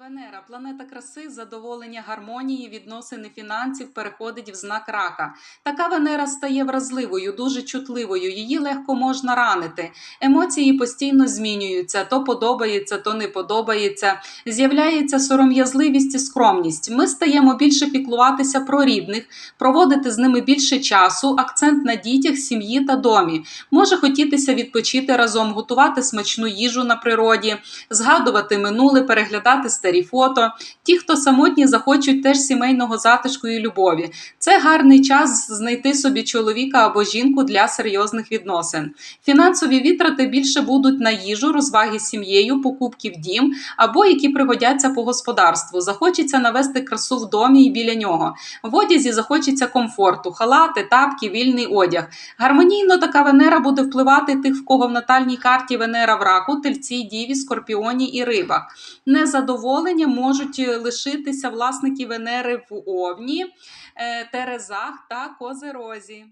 Венера, планета краси, задоволення гармонії, відносини фінансів переходить в знак рака. Така Венера стає вразливою, дуже чутливою, її легко можна ранити. Емоції постійно змінюються: то подобається, то не подобається. З'являється сором'язливість і скромність. Ми стаємо більше піклуватися про рідних, проводити з ними більше часу, акцент на дітях, сім'ї та домі. Може хотітися відпочити разом, готувати смачну їжу на природі, згадувати минуле, переглядати старі фото. Ті, хто самотні, захочуть теж сімейного затишку і любові. Це гарний час знайти собі чоловіка або жінку для серйозних відносин. Фінансові вітрати більше будуть на їжу, розваги з сім'єю, покупки в дім або які пригодяться по господарству. Захочеться навести красу в домі і біля нього. В одязі захочеться комфорту, халати, тапки, вільний одяг. Гармонійно така Венера буде впливати тих, в кого в натальній карті Венера в раку, тельці, діві, скорпіоні і рибах. Незадоволення можуть е, лишитися власники Венери в Овні, е, Терезах та Козерозі.